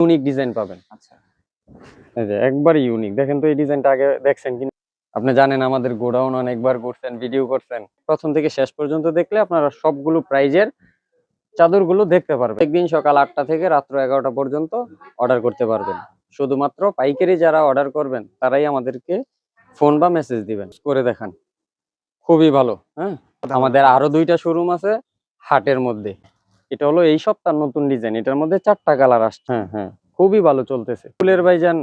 Unique design পাবেন। আচ্ছা। এই যে একবার ইউনিক দেখেন তো এই ডিজাইনটা আগে দেখছেন কিনা? আপনি জানেন আমাদের গোডাউন অনেকবার করছেন ভিডিও করছেন। প্রথম থেকে শেষ পর্যন্ত দেখলে আপনারা সবগুলো প্রাইজের চাদরগুলো দেখতে পারবেন। একদিন সকাল আটটা থেকে রাত্র এগারোটা পর্যন্ত অর্ডার করতে পারবেন। শুধুমাত্র পাইকারি যারা অর্ডার করবেন তারাই আমাদেরকে ফোন বা মেসেজ দিবেন করে দেখান। খুবই ভালো হ্যাঁ? আমাদের আরও দুইটা শোরুম আছে হাটের মধ্যে। এটা হলো এই সপ্তাহ নতুন ডিজাইন এটার মধ্যে চারটা কালার আসছে। হ্যাঁ হ্যাঁ। খুবই ভালো চলতেছে। ফুলের ভাইজান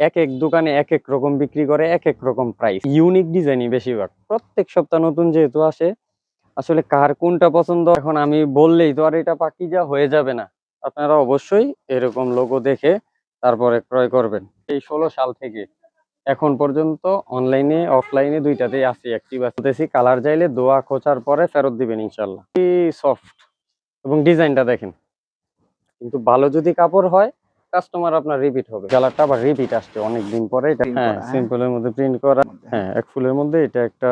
এক এক দোকানে এক এক রকম বিক্রি করে এক এক রকম প্রাইস ইউনিক ডিজাইনই বেশিরভাগ। প্রত্যেক সপ্তাহ নতুন যেহেতু আসে আসলে কার কোনটা পছন্দ এখন আমি বললেই তো আর এটা পাকি যা হয়ে যাবে না। আপনারা অবশ্যই এরকম লোগো দেখে তারপরে ক্রয় করবেন। এই ষোলো সাল থেকে এখন পর্যন্ত অনলাইনে অফলাইনে দুইটাতেই আছি অ্যাক্টিভ আসতেছি কালার চাইলে দোয়া খোঁচার পরে ফেরত দিবেন ইনশাল্লাহ সফট এবং ডিজাইনটা দেখেন। কিন্তু ভালো যদি কাপড় হয় কাস্টমার আপনার রিপিট হবে। কালারটা আবার রিপিট আসছে অনেকদিন পরে। এটা হ্যাঁ হ্যাঁ। সিম্পলের মধ্যে প্রিন্ট করা। হ্যাঁ এক ফুলের মধ্যে এটা একটা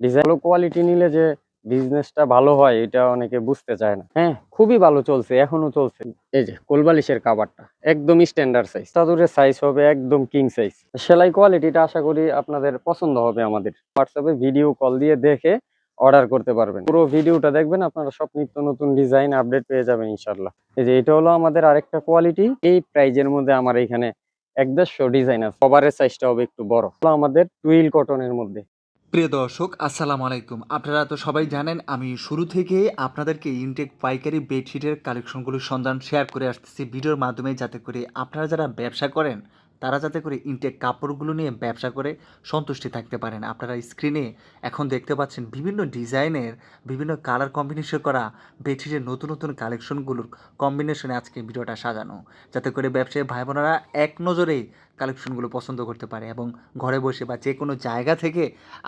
ডিজাইন ভালো কোয়ালিটি নিলে যে বিজনেসটা ভালো হয় এটা অনেকে বুঝতে চায় না। হ্যাঁ খুবই ভালো চলছে এখনও চলছে। এই যে কোলবালিশের কাবারটা একদম স্ট্যান্ডার্ড সাইজ চাদরের সাইজ হবে একদম কিং সাইজ সেলাই কোয়ালিটিটা আশা করি আপনাদের পছন্দ হবে আমাদের। হোয়াটসঅ্যাপে ভিডিও কল দিয়ে দেখে অর্ডার করতে পারবেন। পুরো ভিডিওটা দেখবেন, আপনারা সব নিত্য নতুন ডিজাইন আপডেট পেয়ে যাবেন ইনশাল্লাহ এই যে এটা হলো আমাদের আরেকটা কোয়ালিটি। এই প্রাইজের মধ্যে আমার এখানে এক দেড়শো ডিজাইন আছে। কভারের সাইজটা হবে একটু বড়। আমাদের টুইল কটনের মধ্যে। প্রিয় দর্শক, আসসালামু আলাইকুম। আপনারা তো সবাই জানেন, আমি শুরু থেকে আপনাদেরকে ইনটেক পাইকারি বেডশিটের কালেকশনগুলোর সন্ধান শেয়ার করে আসতেছি ভিডিওর মাধ্যমে, যাতে করে আপনারা যারা ব্যবসা করেন তারা যাতে করে ইনটেক কাপড়গুলো নিয়ে ব্যবসা করে সন্তুষ্টি থাকতে পারেন আপনারা স্ক্রিনে এখন দেখতে পাচ্ছেন বিভিন্ন ডিজাইনের বিভিন্ন কালার কম্বিনেশন করা বেডশিটের নতুন নতুন কালেকশনগুলোর কম্বিনেশনে আজকে ভিডিওটা সাজানো। যাতে করে ব্যবসায়ী ভাই বোনেরা এক নজরেই কালেকশনগুলো পছন্দ করতে পারে এবং ঘরে বসে বা যে কোনো জায়গা থেকে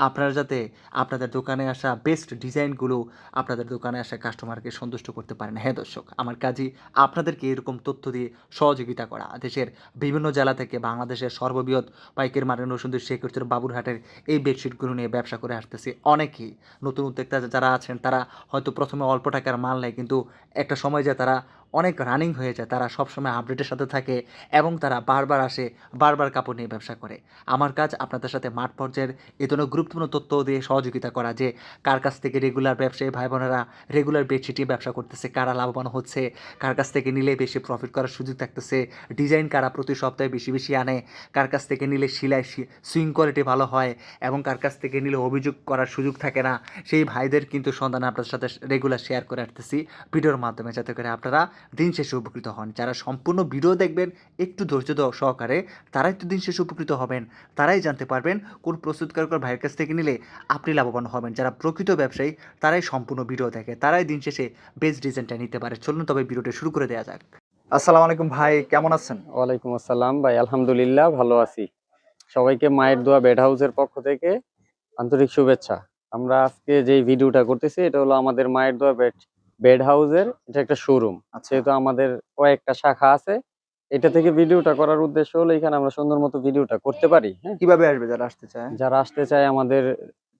আপনারা যাতে আপনাদের দোকানে আসা বেস্ট ডিজাইনগুলো আপনাদের দোকানে আসা কাস্টমারকে সন্তুষ্ট করতে পারেন। হ্যাঁ দর্শক, আমার কাজই আপনাদেরকে এরকম তথ্য দিয়ে সহযোগিতা করা। দেশের বিভিন্ন জেলা থেকে বাংলাদেশের সর্ববৃহৎ পাইকের মানে নসুন্দর শেখরচর বাবুরহাটের এই বেডশিটগুলো নিয়ে ব্যবসা করে আসতেছে অনেকেই। নতুন উদ্যোক্তা যারা আছেন তারা হয়তো প্রথমে অল্প টাকার মাল নেয় কিন্তু একটা সময় যায় তারা অনেক রানিং হয়ে যায়, তারা সবসময় আপডেটের সাথে থাকে এবং তারা বারবার আসে, বারবার কাপড় নিয়ে ব্যবসা করে। আমার কাজ আপনাদের সাথে মাঠ পর্যায়ের এ ধরনের গুরুত্বপূর্ণ তথ্য দিয়ে সহযোগিতা করা যে, কার কাছ থেকে রেগুলার ব্যবসায়ী ভাই বোনেরা রেগুলার বেডশিটে ব্যবসা করতেছে, কারা লাভবান হচ্ছে, কার কাছ থেকে নিলে বেশি প্রফিট করার সুযোগ থাকতেছে ডিজাইন কারা প্রতি সপ্তাহে বেশি বেশি আনে, কার কাছ থেকে নিলে সিলাই সুইং কোয়ালিটি ভালো হয় এবং কার কাছ থেকে নিলে অভিযোগ করার সুযোগ থাকে না, সেই ভাইদের কিন্তু সন্ধান আপনাদের সাথে রেগুলার শেয়ার করে আসতেছি ভিডিওর মাধ্যমে, যাতে করে আপনারা দিন শেষে উপকৃত হন। যারা সম্পূর্ণ ভিডিও দেখবেন একটু ধৈর্য সহকারে তারাই তো দিন শেষে উপকৃত হবেন। তারাই জানতে পারবেন কোন প্রস্তুতকারক ভাইয়ের কাছ থেকে নিলে আপনি লাভবান হবেন। যারা প্রকৃত ব্যবসায়ী তারাই সম্পূর্ণ ভিডিও দেখে তারাই দিন শেষে বেস্ট ডিজাইনটা নিতে পারে। চলুন তবে ভিডিওটা শুরু করে দেওয়া যাক। আসসালামু আলাইকুম ভাই কেমন আছেন? ওয়ালাইকুম আসসালাম ভাই আলহামদুলিল্লাহ ভালো আছি। সবাইকে মায়ের দোয়া বেড হাউসের পক্ষ থেকে আন্তরিক শুভেচ্ছা। আমরা আজকে যে ভিডিওটা করতেছি এটা হলো আমাদের মায়ের দোয়া বেড বেড হাউসের এটা একটা শোরুম আচ্ছা। যেহেতু আমাদের কয়েকটা শাখা আছে এটা থেকে ভিডিওটা করার উদ্দেশ্য হলো এখানে আমরা সুন্দর মতো ভিডিওটা করতে পারি হ্যাঁ। কীভাবে আসবে যারা আসতে চায়? যারা আসতে চায় আমাদের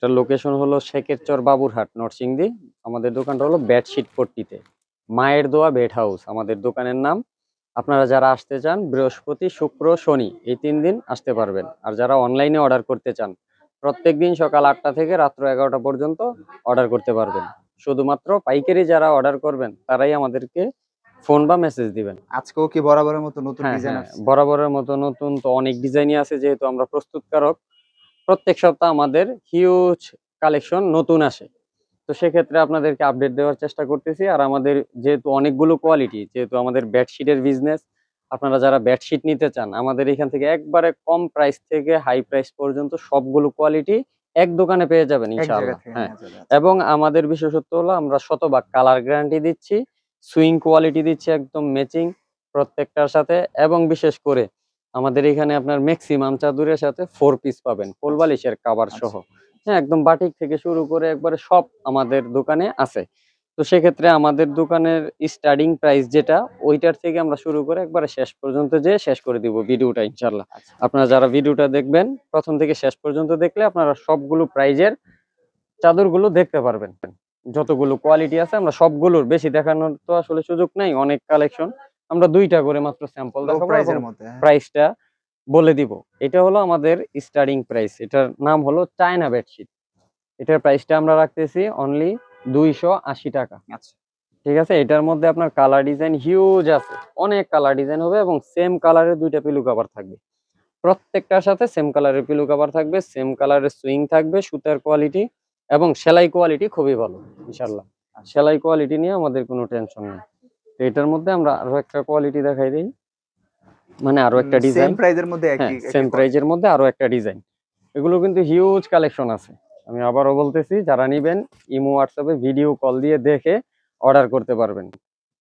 লোকেশন হলো শেখেরচর বাবুরহাট নরসিংদী। আমাদের দোকানটা হলো বেডশিট পট্টিতে। মায়ের দোয়া বেড হাউস আমাদের দোকানের নাম আপনারা যারা আসতে চান বৃহস্পতি শুক্র শনি এই তিন দিন আসতে পারবেন। আর যারা অনলাইনে অর্ডার করতে চান প্রত্যেক দিন সকাল আটটা থেকে রাত্র এগারোটা পর্যন্ত অর্ডার করতে পারবেন। শুধুমাত্র পাইকারি যারা অর্ডার করবেন তারাই আমাদেরকে ফোন বা মেসেজ দিবেন। আজকেও কি বরাবরের মতো নতুন হ্যাঁ, ডিজাইন হ্যাঁ, বরাবরের মতো নতুন তো অনেক ডিজাইনই আছে যেহেতু আমরা প্রস্তুতকারক। প্রত্যেক সপ্তাহ আমাদের হিউজ কালেকশন নতুন আসে। তো সেক্ষেত্রে আপনাদেরকে আপডেট দেওয়ার চেষ্টা করতেছি। আর আমাদের যেহেতু অনেকগুলো কোয়ালিটি যেহেতু আমাদের বেডশিটের বিজনেস আপনারা যারা বেডশিট নিতে চান আমাদের এখান থেকে একবারে কম প্রাইস থেকে হাই প্রাইস পর্যন্ত সবগুলো কোয়ালিটি এক দোকানে পেয়ে যাবেন ইনশাআল্লাহ। হ্যাঁ। এবং আমাদের বিশেষত্ব হলো আমরা শতভাগ কালার গ্যারান্টি দিচ্ছি সুইং কোয়ালিটি দিচ্ছি একদম ম্যাচিং প্রত্যেকটার সাথে এবং বিশেষ করে আমাদের এখানে আপনার ম্যাক্সিমাম চাদুরের সাথে ফোর পিস পাবেন কোলবালিশের কাবার সহ। হ্যাঁ একদম বাটিক থেকে শুরু করে একবারে সব আমাদের দোকানে আছে। তো সেক্ষেত্রে আমাদের দোকানের স্টার্টিং প্রাইস যেটা ওইটার থেকে আমরা শুরু করে একবারে শেষ পর্যন্ত যে শেষ করে দিব ভিডিওটা ইনশাল্লাহ আচ্ছা। আপনারা যারা ভিডিওটা দেখবেন প্রথম থেকে শেষ পর্যন্ত দেখলে আপনারা সবগুলো প্রাইজের চাদরগুলো দেখতে পারবেন। যতগুলো কোয়ালিটি আছে আমরা সবগুলোর বেশি দেখানোর তো আসলে সুযোগ নাই অনেক কালেকশন আমরা দুইটা করে মাত্র স্যাম্পল দেখাবো প্রাইজের মধ্যে হ্যাঁ। প্রাইসটা বলে দিব। এটা হলো আমাদের স্টার্টিং প্রাইস এটার নাম হলো চায়না বেডশিট এটার প্রাইসটা আমরা রাখতেছি অনলি দুইশো আশি টাকা। আচ্ছা। ঠিক আছে? এটার মধ্যে আপনার কালার ডিজাইন হিউজ আছে। অনেক কালার ডিজাইন হবে এবং সেম কালারের দুইটা পিলু কভার থাকবে। প্রত্যেকটার সাথে সেম কালারের পিলু কভার থাকবে সেম কালারের সুইং থাকবে সুতার কোয়ালিটি এবং সেলাই কোয়ালিটি খুবই ভালো ইনশাল্লাহ সেলাই কোয়ালিটি নিয়ে আমাদের কোনো টেনশন নেই। তো এটার মধ্যে আমরা আরও একটা কোয়ালিটি দেখাই দিই। মানে আরও একটা ডিজাইন সেম প্রাইজের মধ্যে হ্যাঁ একই সেম প্রাইজের মধ্যে আরও একটা ডিজাইন এগুলো কিন্তু হিউজ কালেকশন আছে। আমি আবারও বলতেছি যারা নিবেন ইমো হোয়াটসঅ্যাপে ভিডিও কল দিয়ে দেখে অর্ডার করতে পারবেন।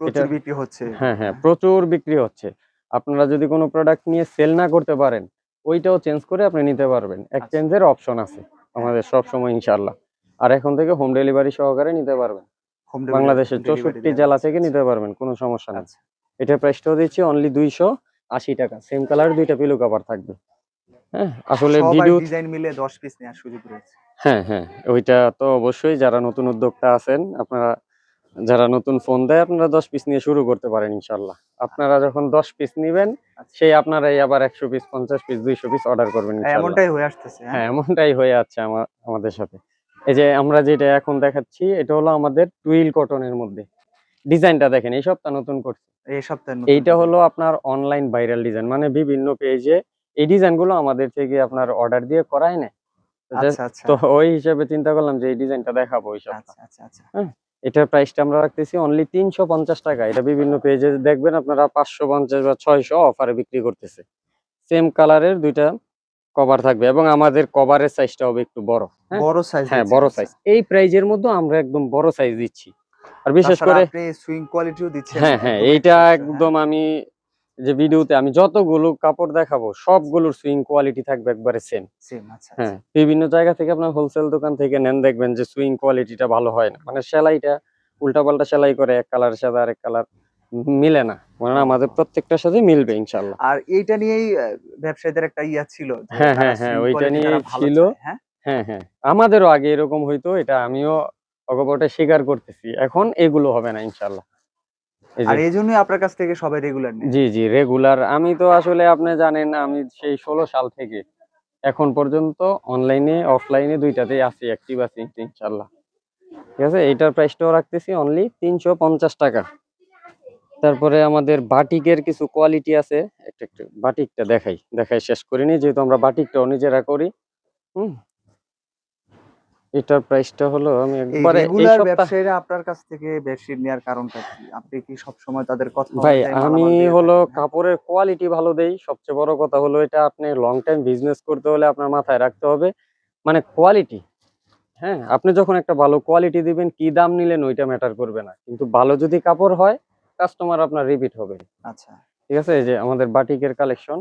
প্রচুর বিক্রি হচ্ছে। হ্যাঁ হ্যাঁ প্রচুর বিক্রি হচ্ছে। আপনারা যদি কোনো প্রোডাক্ট নিয়ে সেল না করতে পারেন ওইটাও চেঞ্জ করে আপনি নিতে পারবেন। এক্সচেঞ্জের অপশন আছে আমাদের সব সময় ইনশাল্লাহ আর এখন থেকে হোম ডেলিভারি সহকারে নিতে পারবেন। বাংলাদেশের চৌষট্টি জেলা। থেকে নিতে পারবেন কোনো সমস্যা নেই। এটা এটার প্রাইসটাও দিচ্ছি অনলি দুইশো আশি টাকা। সেম কালার দুইটা পিলো কভার থাকবে। হ্যাঁ আসলে ভিডিও ডিজাইন মিলে 10 পিস নেওয়ার সুযোগ রয়েছে। হ্যাঁ হ্যাঁ। ওইটা তো অবশ্যই যারা নতুন উদ্যোক্তা আছেন আপনারা যারা নতুন ফোন দেয় আপনারা দশ পিস নিয়ে শুরু করতে পারেন ইনশাল্লাহ আপনারা যখন দশ পিস নিবেন আচ্ছা। সেই আপনারাই আবার একশো পিস পঞ্চাশ পিস দুইশো পিস অর্ডার করবেন হ্যাঁ, এমনটাই হয়ে আসতেছে হ্যাঁ। হ্যাঁ এমনটাই হয়ে আছে আমার আমাদের সাথে। এই যে আমরা যেটা এখন দেখাচ্ছি এটা হলো আমাদের টুইল কটনের মধ্যে। ডিজাইনটা দেখেন এই সপ্তাহ নতুন করছি। এই সপ্তাহে এইটা। হলো আপনার অনলাইন ভাইরাল ডিজাইন মানে বিভিন্ন পেজে এই ডিজাইনগুলো আমাদের থেকে আপনার অর্ডার দিয়ে করায় না তো আচ্ছা আচ্ছা। তো ওই হিসেবে চিন্তা করলাম যে এই ডিজাইনটা দেখাবো ওই আচ্ছা আচ্ছা আচ্ছা। এটার প্রাইসটা আমরা রাখতেছি অনলি তিনশো পঞ্চাশ টাকা। এটা বিভিন্ন পেজে দেখবেন আপনারা পাঁচশো পঞ্চাশ বা ছয়শো অফারে বিক্রি করতেছে। সেম কালারের দুইটা কভার থাকবে এবং আমাদের কভারের সাইজটা হবে একটু বড়। হ্যাঁ? বড় সাইজ হ্যাঁ বড় সাইজ এই প্রাইজের মধ্যে আমরা একদম বড় সাইজ দিচ্ছি। আর বিশেষ করে সুইং কোয়ালিটিও দিচ্ছেন। হ্যাঁ হ্যাঁ এইটা একদম আমি যে ভিডিওতে আমি যতগুলো কাপড় দেখাবো সবগুলোর সুইং কোয়ালিটি থাকবে একবারে সেম সেম আচ্ছা হ্যাঁ বিভিন্ন জায়গা থেকে আপনার হোলসেল দোকান থেকে নেন দেখবেন যে সুইং কোয়ালিটিটা ভালো হয় না। মানে সেলাইটা উল্টাপাল্টা সেলাই করে এক কালারের সাথে আরেক কালার মিলে না। মানে আমাদের প্রত্যেকটার সাথে মিলবে ইনশাল্লাহ আর এইটা নিয়েই ব্যবসায়ীদের একটা ইয়া ছিল হ্যাঁ, হ্যাঁ, হ্যাঁ, ওইটা নিয়েই ছিল। হ্যাঁ? হ্যাঁ হ্যাঁ আমাদেরও আগে এরকম হইতো এটা আমিও অগপটে স্বীকার করতেছি। এখন এগুলো হবে না ইনশাল্লাহ আর এই জন্যই আপনার কাছ থেকে সবাই রেগুলার নেয়। জি জি রেগুলার আমি তো আসলে আপনি জানেন আমি সেই ষোলো সাল থেকে এখন পর্যন্ত অনলাইনে অফলাইনে দুইটাতেই আছি অ্যাক্টিভ আছি ইনশাল্লাহ ঠিক আছে? এইটার প্রাইসটাও রাখতেছি অনলি তিনশো পঞ্চাশ টাকা। তারপরে আমাদের বাটিকের কিছু কোয়ালিটি আছে। একটু একটু বাটিকটা দেখাই দেখাই শেষ করিনি যেহেতু আমরা বাটিকটাও নিজেরা করি। হুম? এটার প্রাইসটা হলো আমি একবারে এই রেগুলার ব্যবসায়ীরা আপনার কাছ থেকে বেডশিট নেওয়ার কারণটা কি? আপনি কি সব সময় তাদের কথা ভাই আমি হলো হ্যাঁ? কাপড়ের কোয়ালিটি ভালো দেই। সবচেয়ে বড় কথা হলো এটা আপনি লং টাইম বিজনেস করতে হলে আপনার মাথায় রাখতে হবে। মানে কোয়ালিটি হ্যাঁ? আপনি যখন একটা ভালো কোয়ালিটি দিবেন কি দাম নিলেন ওইটা ম্যাটার করবে না। কিন্তু ভালো যদি কাপড় হয় কাস্টমার আপনার রিপিট হবে। আচ্ছা। ঠিক আছে? এই যে আমাদের বাটিকের কালেকশন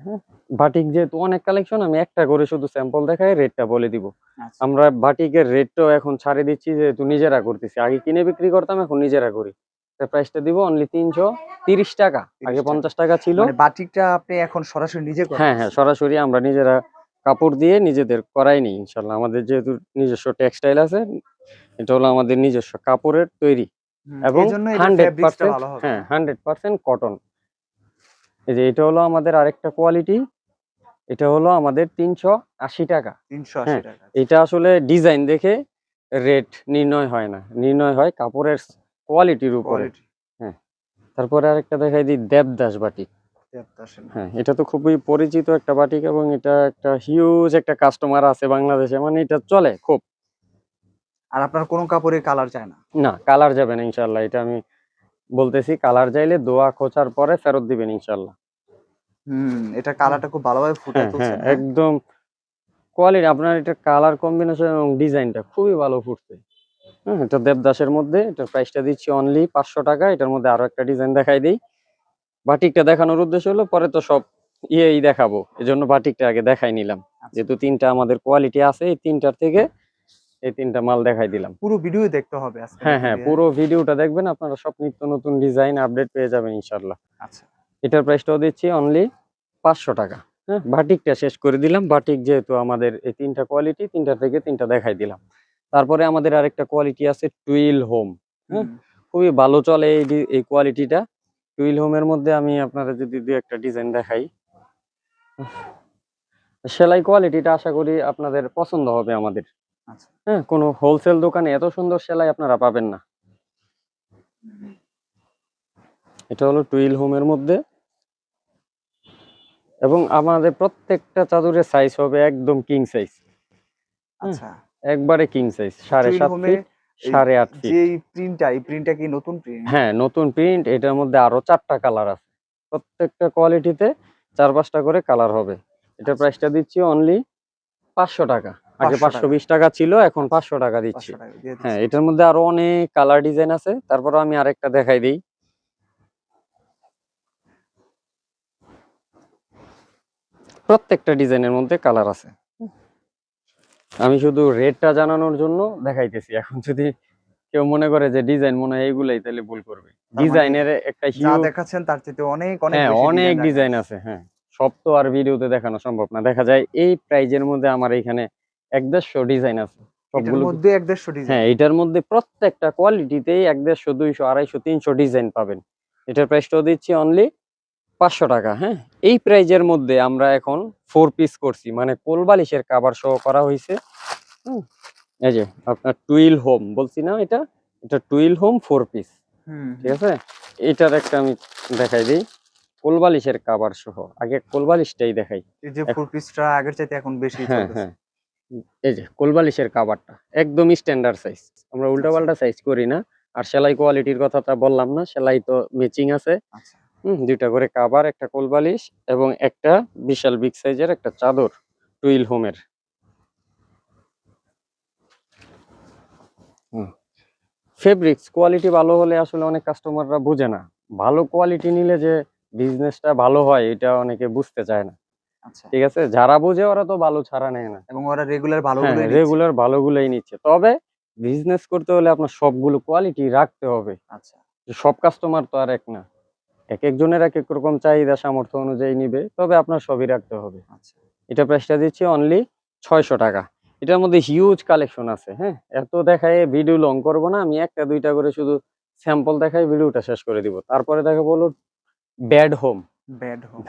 হ্যাঁ। বাটিক যেহেতু অনেক কালেকশন আমি একটা করে শুধু স্যাম্পল দেখাই রেটটা বলে দিব। আচ্ছা। আমরা বাটিকের রেটটাও এখন ছাড়ে দিচ্ছি যেহেতু নিজেরা করতেছি। আগে কিনে বিক্রি করতাম এখন নিজেরা করি। প্রাইসটা দিব অনলি তিনশো তিরিশ টাকা। আগে পঞ্চাশ টাকা ছিল। মানে বাটিকটা আপনি এখন সরাসরি নিজে হ্যাঁ হ্যাঁ সরাসরি আমরা নিজেরা কাপড় দিয়ে নিজেদের করাই নি ইনশাল্লাহ আমাদের যেহেতু নিজস্ব টেক্সটাইল আছে এটা হলো আমাদের নিজস্ব কাপড়ের তৈরি। এবং হান্ড্রেড পার্সেন্ট হ্যাঁ হান্ড্রেড পার্সেন্ট কটন এই যে এটা হলো আমাদের আরেকটা কোয়ালিটি এটা হলো আমাদের তিনশো আশি টাকা। তিনশো আশি হ্যাঁ, টাকা এটা আসলে ডিজাইন দেখে রেট নির্ণয় হয় না নির্ণয় হয় কাপড়ের কোয়ালিটির উপরে। কোয়ালিটি তারপরে আরেকটা দেখাই দিই দেবদাস বাটিক। হ্যাঁ এটা তো খুবই পরিচিত একটা বাটিক এবং এটা একটা হিউজ একটা কাস্টমার আছে বাংলাদেশে মানে এটা চলে খুব। আর আপনার কোনো কাপড়ের কালার চায় না? না কালার যাবে না ইনশাল্লাহ এটা আমি বলতেছি কালার চাইলে দোয়া খোঁচার পরে ফেরত দিবেন ইনশাল্লাহ হুম এটা কালারটা খুব ভালোভাবে ফুটে হ্যাঁ তুলছে হ্যাঁ একদম কোয়ালিটি আপনার এটা কালার কম্বিনেশন এবং ডিজাইনটা খুবই ভালো ফুটছে। হ্যাঁ এটা দেবদাসের মধ্যে এটার প্রাইসটা দিচ্ছি অনলি পাঁচশো টাকা এটার মধ্যে আরও একটা ডিজাইন দেখাই দিই। বাটিকটা দেখানোর উদ্দেশ্য হলো পরে তো সব ইয়েই দেখাবো এজন্য বাটিকটা আগে দেখাই নিলাম। আচ্ছা। যেহেতু তিনটা আমাদের কোয়ালিটি আছে এই তিনটার থেকে এই তিনটা মাল দেখাই দিলাম। পুরো ভিডিও দেখতে হবে হ্যাঁ হ্যাঁ পুরো ভিডিওটা দেখবেন আপনারা সব নিত্য নতুন ডিজাইন আপডেট পেয়ে যাবেন ইনশাল্লাহ আচ্ছা। এটার প্রাইসটাও দিচ্ছি অনলি পাঁচশো টাকা। হ্যাঁ বাটিকটা শেষ করে দিলাম। বাটিক যেহেতু আমাদের এই তিনটা কোয়ালিটি তিনটা থেকে তিনটা দেখাই দিলাম। তারপরে আমাদের আরেকটা কোয়ালিটি আছে টুইল হোম হ্যাঁ, খুবই ভালো চলে এই এই কোয়ালিটিটা টুইল হোমের মধ্যে আমি আপনারা যদি দু একটা ডিজাইন দেখাই। সেলাই কোয়ালিটিটা আশা করি আপনাদের পছন্দ হবে আমাদের। হ্যাঁ কোনো হোলসেল দোকানে এত সুন্দর সেলাই আপনারা পাবেন না। এটা হলো টুইল হোমের মধ্যে। এবং আমাদের প্রত্যেকটা চাদরের সাইজ হবে একদম কিং সাইজ আচ্ছা। একবারে কিং সাইজ সাড়ে সাত ফিট সাড়ে আট ফিট যে প্রিন্টটা এই প্রিন্টটা কি নতুন প্রিন্ট হ্যাঁ নতুন প্রিন্ট এটার মধ্যে আরও চারটা কালার আছে। প্রত্যেকটা কোয়ালিটিতে চার পাঁচটা করে কালার হবে। এটার আচ্ছা। প্রাইসটা দিচ্ছি অনলি পাঁচশো টাকা। আগে পাঁচশো বিশ টাকা। ছিল এখন পাঁচশো টাকা দিচ্ছি। হ্যাঁ এটার মধ্যে আরও অনেক কালার ডিজাইন আছে। তারপর আমি আরেকটা দেখাই দিই। প্রত্যেকটা ডিজাইনের মধ্যে কালার আছে। আমি শুধু রেটটা জানানোর জন্য দেখাইতেছি। এখন যদি কেউ মনে করে যে ডিজাইন মনে হয় এইগুলাই তাহলে ভুল করবে। মানে ডিজাইনের একটা যা হিউজ দেখাচ্ছেন তার চেয়ে অনেক অনেক হ্যাঁ অনেক ডিজাইন আছে। হ্যাঁ। সব তো আর ভিডিওতে দেখানো সম্ভব না। দেখা যায় এই প্রাইজের মধ্যে আমার এখানে এক দেড়শো ডিজাইন আছে। এটার সবগুলো মধ্যে এক দেড়শো ডিজাইন হ্যাঁ এটার মধ্যে প্রত্যেকটা কোয়ালিটিতেই এক দেড়শো দুইশো আড়াইশো তিনশো ডিজাইন পাবেন। এটার প্রাইসটাও দিচ্ছি অনলি পাঁচশো টাকা হ্যাঁ? এই প্রাইজের মধ্যে আমরা এখন ফোর পিস করছি মানে কোলবালিশের কাবার সহ করা হয়েছে এই যে আপনার টুইল হোম বলছি না এটা? এটা টুইল হোম ফোর পিস হুম ঠিক আছে? এটার একটা আমি দেখাই দিই কোলবালিশের কাবার সহ আগে কোলবালিশটাই দেখাই। এই যে ফোর পিসটা আগের চাইতে এখন বেশি হ্যাঁ হ্যাঁ। এই যে কোলবালিশের কাবারটা একদমই স্ট্যান্ডার্ড সাইজ আমরা উল্টাপাল্টা সাইজ করি না। আর সেলাই কোয়ালিটির কথাটা বললাম না সেলাই তো ম্যাচিং আছে। আচ্ছা। হুম দুইটা করে কাবার একটা কোলবালিশ এবং একটা বিশাল বিগ সাইজের একটা চাদর টুইল হোমের। ফেব্রিক্স কোয়ালিটি ভালো হলে আসলে অনেক কাস্টমাররা বুঝে না। ভালো কোয়ালিটি নিলে যে বিজনেসটা ভালো হয় এটা অনেকে বুঝতে চায় না। আচ্ছা ঠিক আছে? যারা বুঝে ওরা তো ভালো ছাড়া নেয় না। এবং ওরা রেগুলার ভালো রেগুলার ভালোগুলোই নিচ্ছে। তবে বিজনেস করতে হলে আপনার সবগুলো কোয়ালিটি রাখতে হবে। আচ্ছা। সব কাস্টমার তো আর এক না। এক একজনের এক এক রকম চাহিদা সামর্থ্য অনুযায়ী নিবে তবে আপনার সবই রাখতে হবে। আচ্ছা। এটা প্রাইসটা দিচ্ছি অনলি ছয়শো টাকা। এটার মধ্যে হিউজ কালেকশন আছে হ্যাঁ? এত দেখায় ভিডিও লং করব না আমি একটা দুইটা করে শুধু স্যাম্পল দেখাই ভিডিওটা শেষ করে দিব। তারপরে দেখা বলো ব্যাড হোম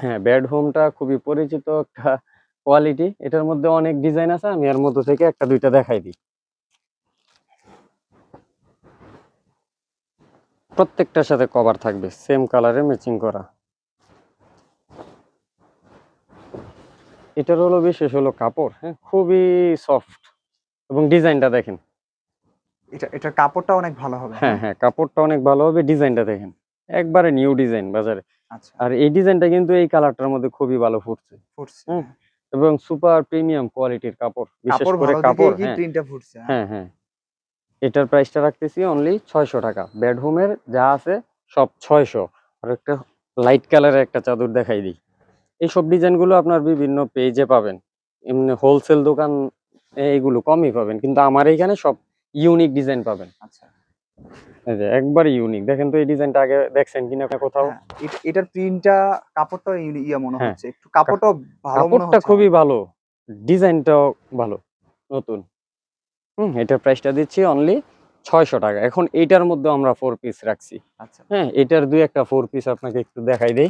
হ্যাঁ ব্যাড হোমটা খুবই পরিচিত একটা কোয়ালিটি এটার মধ্যে অনেক ডিজাইন আছে আমি এর মধ্যে থেকে একটা দুইটা দেখাই দিই। প্রত্যেকটার সাথে কভার থাকবে সেম কালারে ম্যাচিং করা। এটার হলো বিশেষ হলো কাপড় হ্যাঁ খুবই সফট এবং ডিজাইনটা দেখেন। এটা এটার কাপড়টা অনেক ভালো হবে। হ্যাঁ হ্যাঁ কাপড়টা অনেক ভালো হবে ডিজাইনটা দেখেন। একবারে নিউ ডিজাইন বাজারে। আর এই ডিজাইনটা কিন্তু এই কালারটার মধ্যে খুবই ভালো ফুটছে। ফুটছে। এবং সুপার প্রিমিয়াম কোয়ালিটির কাপড় বিশেষ করে কাপড় হ্যাঁ। প্রিন্টটা ফুটছে হ্যাঁ। হ্যাঁ হ্যাঁ। এটার প্রাইসটা রাখতেছি অনলি ছয়শো টাকা। বেডরুমের যা আছে সব ছয়শো। আর একটা লাইট কালারের একটা চাদর দেখাই দিই। এইসব ডিজাইনগুলো আপনার বিভিন্ন পেজে পাবেন। এমনি হোলসেল দোকান এইগুলো কমই পাবেন। কিন্তু আমার এইখানে সব ইউনিক ডিজাইন পাবেন। আচ্ছা। এই যে একবারে ইউনিক দেখেন তো এই ডিজাইনটা আগে দেখছেন কিনা কোথাও? হ্যাঁ, এটার প্রিন্টটা কাপড়টা ইয়া মনে হ্যাঁ। হচ্ছে। একটু কাপড়টাও ভালো মনে কাপড়টা খুবই ভালো। ডিজাইনটাও ভালো। নতুন। হুম এটার প্রাইসটা দিচ্ছি অনলি ছয়শো টাকা। এখন এইটার মধ্যে আমরা ফোর পিস রাখছি। আচ্ছা। হ্যাঁ এটার দুই একটা ফোর পিস আপনাকে একটু দেখাই দেই।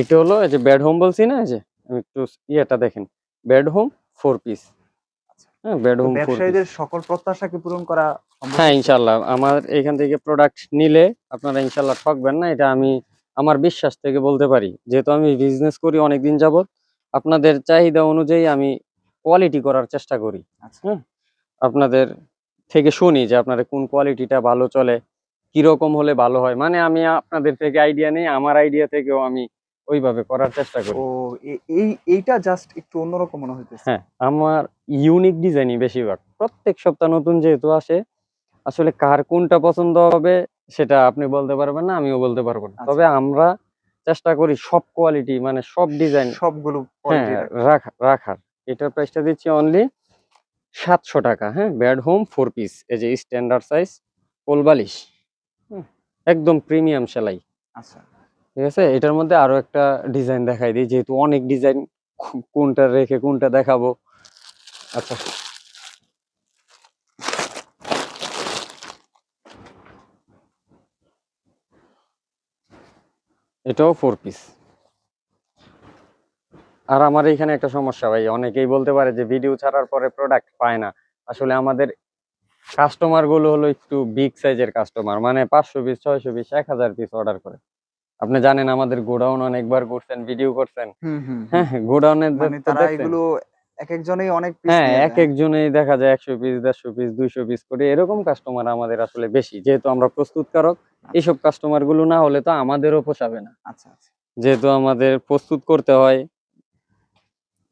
এটা হলো এই যে বেড হোম বলছি না এই যে একটু ইয়েটা দেখেন। বেড হোম ফোর পিস হ্যাঁ বেড হোম ব্যবসায়ীদের সকল প্রত্যাশাকে পূরণ করা হ্যাঁ ইনশাল্লাহ আমার এখান থেকে প্রোডাক্ট নিলে আপনারা ইনশাল্লাহ ঠকবেন না এটা আমি আমার বিশ্বাস থেকে বলতে পারি। যেহেতু আমি বিজনেস করি অনেকদিন যাবত আপনাদের চাহিদা অনুযায়ী আমি কোয়ালিটি করার চেষ্টা করি। হুম। আপনাদের থেকে শুনি যে আপনাদের কোন কোয়ালিটিটা ভালো চলে কীরকম হলে ভালো হয়। মানে আমি আপনাদের থেকে আইডিয়া নেই আমার আইডিয়া থেকেও আমি ওইভাবে করার চেষ্টা করি। ও এই এইটা জাস্ট একটু অন্যরকম মনে হইতেছে। হ্যাঁ আমার ইউনিক ডিজাইনই বেশিরভাগ। প্রত্যেক সপ্তাহ নতুন যেহেতু আসে আসলে কার কোনটা পছন্দ হবে সেটা আপনি বলতে পারবেন না আমিও বলতে পারব না। আচ্ছা। তবে আমরা চেষ্টা করি সব কোয়ালিটি মানে সব ডিজাইন সবগুলো হ্যাঁ রাখার। এটার প্রাইসটা দিচ্ছি অনলি সাতশো টাকা হ্যাঁ বেড হোম ফোর পিস এই যে স্ট্যান্ডার্ড সাইজ কোলবালিশ হুম, একদম প্রিমিয়াম সেলাই। আচ্ছা। ঠিক আছে? এটার মধ্যে আরও একটা ডিজাইন দেখাই দিই যেহেতু অনেক ডিজাইন কোনটা রেখে কোনটা দেখাবো। আচ্ছা। এটাও ফোর পিস আর আমার এখানে একটা সমস্যা ভাই অনেকেই বলতে পারে যে ভিডিও ছাড়ার পরে প্রোডাক্ট পায় না। আসলে আমাদের কাস্টমারগুলো হলো একটু বিগ সাইজের কাস্টমার মানে পাঁচশো পিস ছয়শো পিস এক হাজার পিস অর্ডার করে। আপনি জানেন আমাদের গোডাউন অনেকবার করছেন ভিডিও করছেন। হ্যাঁ গোডাউনের মানে এক একজনেই অনেক piece হ্যাঁ এক যায়। একজনেই দেখা যায় একশো পিস দেড়শো পিস দুইশো পিস করে। এরকম কাস্টমার আমাদের আসলে বেশি। যেহেতু আমরা প্রস্তুতকারক এইসব কাস্টমারগুলো না হলে তো আমাদেরও পোষাবে না। আচ্ছা আচ্ছা। যেহেতু আমাদের প্রস্তুত করতে হয়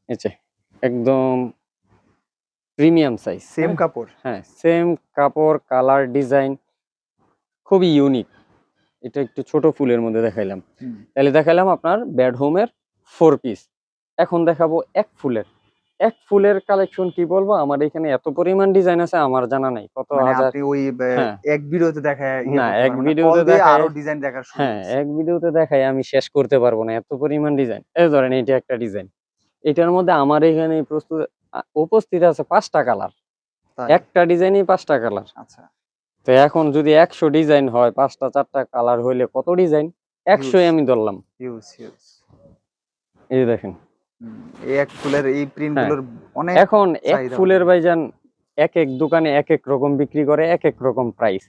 এছে একদম প্রিমিয়াম সাইজ সেম কাপড়? হ্যাঁ সেম কাপড় কালার ডিজাইন খুবই ইউনিক এটা একটু ছোট ফুলের মধ্যে দেখাইলাম। তাহলে দেখালাম আপনার বেড হোমের ফোর পিস এখন দেখাবো এক ফুলের। এক ফুলের কালেকশন কি বলব? আমার এখানে এত পরিমাণ ডিজাইন আছে আমার জানা নাই। কত মানে হাজার আপনি ওই হ্যাঁ। এক ভিডিওতে দেখায় ইয়ে না, এক ভিডিওতে দেখায়- আরও ডিজাইন দেখার হ্যাঁ এক ভিডিওতে দেখাই আমি শেষ করতে পারব না। এত পরিমাণ ডিজাইন এই ধরেন এটা একটা ডিজাইন এটার মধ্যে আমার এখানে প্রস্তুত উপস্থিত আছে পাঁচটা কালার একটা ডিজাইনই পাঁচটা কালার আচ্ছা। তো এখন যদি একশো ডিজাইন হয় পাঁচটা চারটা কালার হইলে কত ডিজাইন একশোই আমি ধরলাম। এই দেখেন। এই এক ফুলের এই প্রিন্ট হ্যাঁ। অনেক এখন এক ফুলের। ভাইজান এক এক দোকানে এক এক রকম বিক্রি করে এক এক রকম প্রাইস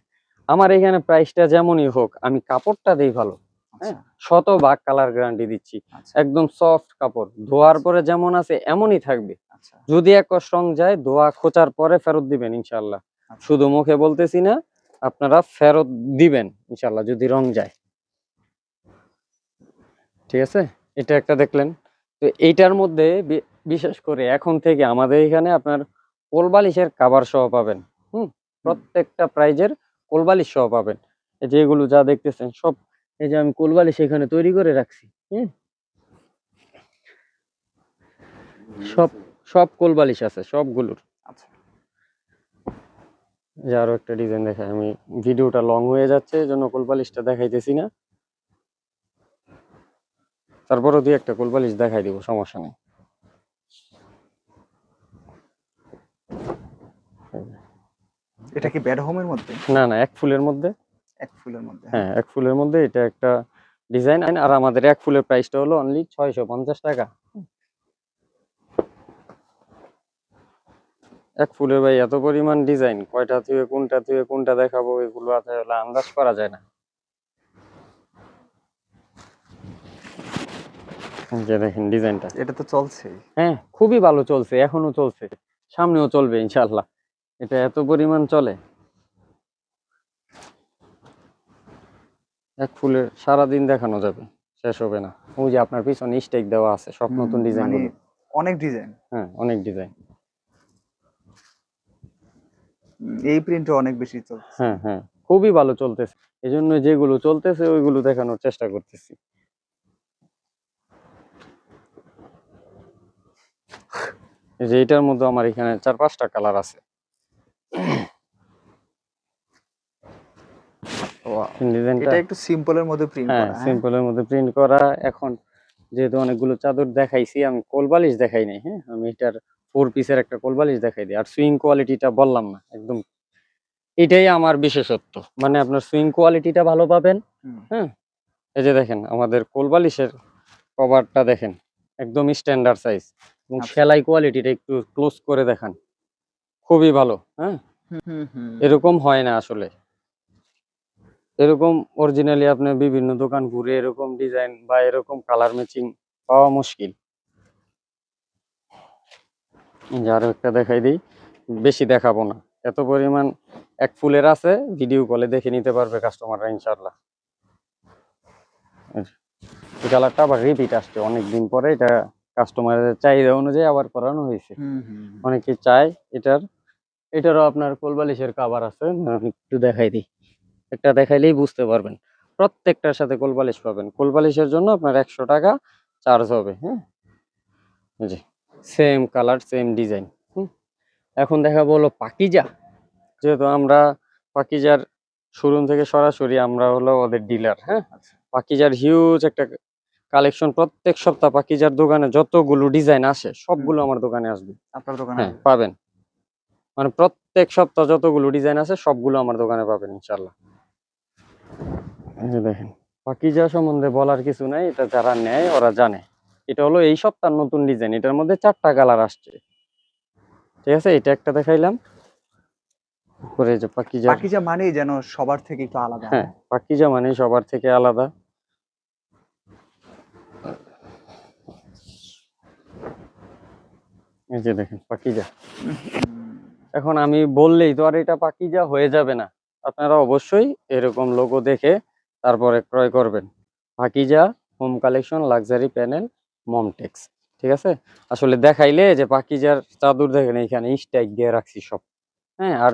আমার এখানে প্রাইসটা যেমনই হোক আমি কাপড়টা দেই ভালো। আচ্ছা। শতভাগ কালার গ্যারান্টি দিচ্ছি। আচ্ছা। একদম সফট কাপড়। ধোয়ার পরে যেমন আছে এমনই থাকবে। আচ্ছা। যদি এক রং যায় ধোয়া খোঁচার পরে ফেরত দিবেন ইনশাল্লাহ। শুধু মুখে বলতেছি না আপনারা ফেরত দিবেন ইনশাল্লাহ যদি রং যায়। ঠিক আছে? এটা একটা দেখলেন। তো এইটার মধ্যে বিশেষ করে এখন থেকে আমাদের এখানে আপনার কোলবালিশের কাবার সহ পাবেন। হুম? প্রত্যেকটা প্রাইজের কোলবালিশ সহ পাবেন। এই যে এগুলো যা দেখতেছেন সব এই যে আমি কোলবালিশ এখানে তৈরি করে রাখছি হুম? সব সব কোলবালিশ আছে সবগুলোর। আচ্ছা। যে আরও একটা ডিজাইন দেখাই আমি ভিডিওটা লং হয়ে যাচ্ছে এই জন্য কোলবালিশটা দেখাইতেছি না। তারপরও দিয়ে একটা কোলবালিশ দেখাই দিব সমস্যা নেই। এটা কি বেড হোমের মধ্যে? না না এক ফুলের মধ্যে। এক ফুলের মধ্যে হ্যাঁ। এক ফুলের মধ্যে এটা একটা ডিজাইন আর আমাদের এক ফুলের প্রাইসটা হলো অনলি ছয়শো পঞ্চাশ টাকা। এক ফুলের ভাই এত পরিমাণ ডিজাইন কয়টা থেকে কোনটা থেকে কোনটা দেখাবো এগুলো আসলে আন্দাজ করা যায় না। যে দেখেন ডিজাইনটা এটা তো চলছেই। হ্যাঁ খুবই ভালো চলছে এখনও চলছে। সামনেও চলবে ইনশাল্লাহ এটা এত পরিমাণ চলে। এক ফুলের সারাদিন দেখানো যাবে শেষ হবে না। ওই যে আপনার পিছনে স্টেক দেওয়া আছে সব নতুন ডিজাইন মানে অনেক ডিজাইন হ্যাঁ অনেক ডিজাইন এই প্রিন্টও অনেক বেশি চলছে। হ্যাঁ হ্যাঁ খুবই ভালো চলতেছে। এই যেগুলো চলতেছে ওইগুলো দেখানোর চেষ্টা করতেছি। যে এটার মধ্যে আমার এখানে চার পাঁচটা কালার আছে। এটা একটু সিম্পলের মধ্যে প্রিন্ট হ্যাঁ করা হ্যাঁ? সিম্পলের মধ্যে প্রিন্ট করা। এখন যেহেতু অনেকগুলো চাদর দেখাইছি আমি কোলবালিশ দেখাই নাই হ্যাঁ? আমি এটার ফোর পিসের একটা কোলবালিশ দেখাই দিই। আর সুইং কোয়ালিটিটা বললাম না একদম। এটাই আমার বিশেষত্ব। মানে আপনার সুইং কোয়ালিটিটা ভালো পাবেন হুম, এই যে দেখেন আমাদের কোলবালিশের কভারটা দেখেন একদম স্ট্যান্ডার্ড সাইজ এবং আচ্ছা। সেলাই কোয়ালিটিটা একটু ক্লোজ করে দেখান। খুবই ভালো হ্যাঁ। এরকম হয় না আসলে। এরকম অরিজিনালি আপনি বিভিন্ন দোকান ঘুরে এরকম ডিজাইন বা এরকম কালার ম্যাচিং পাওয়া মুশকিল। আরও একটা দেখাই দিই বেশি দেখাবো না। এত পরিমাণ এক ফুলের আছে ভিডিও কলে দেখে নিতে পারবে কাস্টমাররা ইনশাল্লাহ এই কালারটা আবার রিপিট আসছে অনেকদিন পরে এটা কাস্টমারের চাহিদা অনুযায়ী আবার করানো হয়েছে। অনেকে চায় এটার এটারও আপনার কোলবালিশের কাবার আছে। আমি একটু দেখাই দিই। একটা দেখাইলেই বুঝতে পারবেন। প্রত্যেকটার সাথে কোলবালিশ পাবেন। কোলবালিশের জন্য আপনার একশো টাকা চার্জ হবে হ্যাঁ? যে সেম কালার সেম ডিজাইন হুম? এখন দেখাবো হলো পাকিজা। যেহেতু আমরা পাকিজার শোরুম থেকে সরাসরি আমরা হলো ওদের ডিলার হ্যাঁ? আচ্ছা। পাকিজার হিউজ একটা কালেকশন প্রত্যেক সপ্তাহ পাকিজার দোকানে যতগুলো ডিজাইন আসে সবগুলো আমার দোকানে আসবে। আপনার দোকানে? হ্যাঁ পাবেন। মানে প্রত্যেক সপ্তাহ যতগুলো ডিজাইন আছে সবগুলো আমার দোকানে পাবেন ইনশাল্লাহ দেখেন পাকিজা সম্বন্ধে বলার কিছু নাই এটা যারা নেয় ওরা জানে। এটা হলো এই সপ্তাহ নতুন ডিজাইন এটার মধ্যে চারটা কালার আসছে। ঠিক আছে এটা একটা দেখাইলাম। করে যে পাকিজা। পাকিজা মানেই যেন সবার থেকে একটু আলাদা। হ্যাঁ পাকিজা মানে সবার থেকে আলাদা। এই যে দেখেন পাকিজা। এখন আমি বললেই তো আর এটা পাকিজা হয়ে যাবে না। আপনারা অবশ্যই এরকম লোগো দেখে তারপরে ক্রয় করবেন। Pakiza home collection luxury panel Momtex ঠিক আছে? আসলে দেখাইলে যে পাকিজার চাদর দেখেন এইখানে স্ট্যাক দিয়ে রাখছি সব। হ্যাঁ আর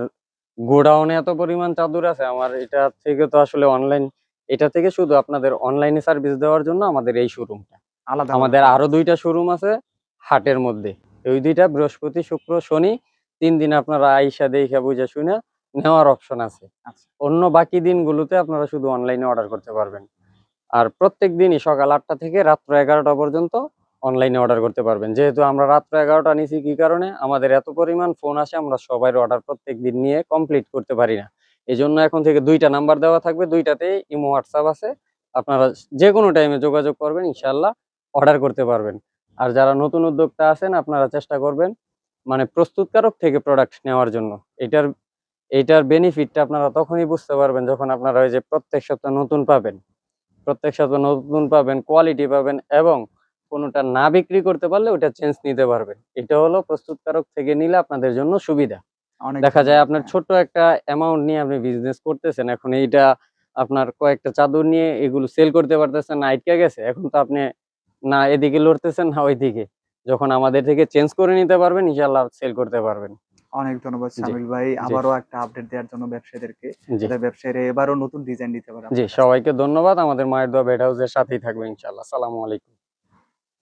গোডাউনে এত পরিমাণ চাদর আছে আমার এটা থেকে তো আসলে অনলাইন এটা থেকে শুধু আপনাদের অনলাইনে সার্ভিস দেওয়ার জন্য আমাদের এই শোরুমটা আলাদা আমাদের। আরও দুইটা শোরুম আছে হাটের মধ্যে। ওই দুইটা বৃহস্পতি শুক্র শনি তিন দিন আপনারা আইসা দেখে বুঝে শুনে নেওয়ার অপশন আছে। আচ্ছা। অন্য বাকি দিনগুলোতে আপনারা শুধু অনলাইনে অর্ডার করতে পারবেন। আর প্রত্যেক দিনই সকাল আটটা থেকে রাত্র এগারোটা পর্যন্ত অনলাইনে অর্ডার করতে পারবেন। যেহেতু আমরা রাত্র এগারোটা নিছি কি কারণে? আমাদের এত পরিমাণ ফোন আসে আমরা সবাই অর্ডার প্রত্যেক দিন নিয়ে কমপ্লিট করতে পারি না। এই জন্য এখন থেকে দুইটা নাম্বার দেওয়া থাকবে দুইটাতেই ইমো হোয়াটসঅ্যাপ আছে। আপনারা যে কোনো টাইমে যোগাযোগ করবেন ইনশাল্লাহ অর্ডার করতে পারবেন। আর যারা নতুন উদ্যোক্তা আছেন আপনারা চেষ্টা করবেন মানে প্রস্তুতকারক থেকে প্রোডাক্ট নেওয়ার জন্য। এটার এইটার বেনিফিটটা আপনারা তখনই বুঝতে পারবেন যখন আপনারা ওই যে প্রত্যেক সপ্তাহ নতুন পাবেন। প্রত্যেক সপ্তাহ নতুন পাবেন কোয়ালিটি পাবেন এবং কোনোটা না বিক্রি করতে পারলে ওটা চেঞ্জ নিতে পারবেন। এটা হলো প্রস্তুতকারক থেকে নিলে আপনাদের জন্য সুবিধা। দেখা যায় আপনার। ছোট্ট একটা অ্যামাউন্ট নিয়ে আপনি বিজনেস করতেছেন এখন এইটা আপনার কয়েকটা চাদর নিয়ে এগুলো সেল করতে পারতেছেন না আটকে গেছে এখন তো আপনি না এদিকে লড়তেছেন না ওইদিকে। যখন আমাদের থেকে চেঞ্জ করে নিতে পারবেন ইনশাল্লাহ সেল করতে পারবেন। অনেক ধন্যবাদ শামিল ভাই। আবারও একটা আপডেট দেওয়ার জন্য ব্যবসায়ীদেরকে। ব্যবসায়ীরা এবারও নতুন ডিজাইন দিতে পারে জি সবাইকে ধন্যবাদ। আমাদের মায়ের দোয়া বেড হাউসের সাথেই থাকবে ইনশাল্লাহ সালামু আলাইকুম।